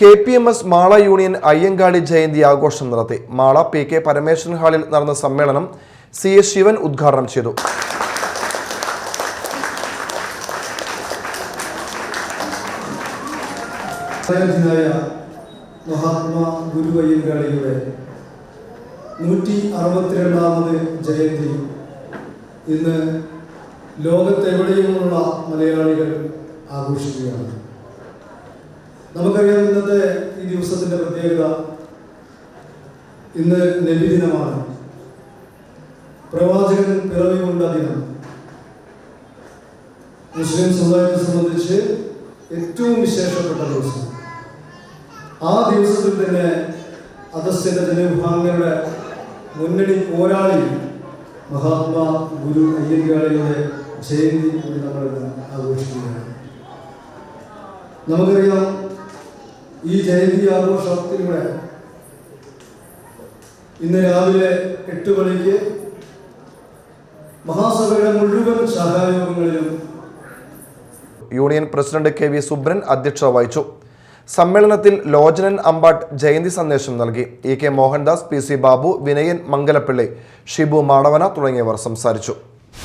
K P M S Mala union Ayyankali Jayanti ആഘോഷം നടത്തി. Mala P K Parameswaran ഹാളിൽ നടന്ന സമ്മേളനം സി എസ് ശിവൻ ഉദ്ഘാടനം ചെയ്തു. മഹാത്മാ ഗുരു അയ്യങ്കാളിയുടെ നൂറ്റി അറുപത്തിരണ്ടാമത് ജയന്തി. ഇന്ന് ലോകത്തെവിടെയുമുള്ള മലയാളികൾ ആഘോഷിക്കുകയാണ്. നമുക്കറിയാം ഇന്നത്തെ ഈ ദിവസത്തിന്റെ പ്രത്യേകത ഇന്ന് നബിദിനമാണ് പ്രവാചകൻ പിറവി കൊണ്ട ദിനം. മുസ്ലിം സമുദായത്തെ സംബന്ധിച്ച് ഏറ്റവും വിശേഷപ്പെട്ട ദിവസം. ആ ദിവസത്തിൽ തന്നെ അതസ്യന്റെ ജനവിഭാഗങ്ങളുടെ മുന്നണി പോരാളി മഹാത്മാ ഗുരു അയ്യങ്കാളിയുടെ ജയന്തി നമ്മൾ ആഘോഷിക്കുകയാണ്. നമുക്കറിയാം ഈ ജയന്തി ആഘോഷത്തിലൂടെ ഇന്ന് രാവിലെ എട്ട് മണിക്ക് മഹാസഭയുടെ മുഴുവൻ സഹായോഗങ്ങളിലും union president K V Subran അധ്യക്ഷത വഹിച്ചു. സമ്മേളനത്തിൽ ലോചനൻ അമ്പാട്ട് ജയന്തി സന്ദേശം നൽകി. E K Mohandas P C Babu Vinayan Mangalappilly Shibu Madavana തുടങ്ങിയവർ സംസാരിച്ചു.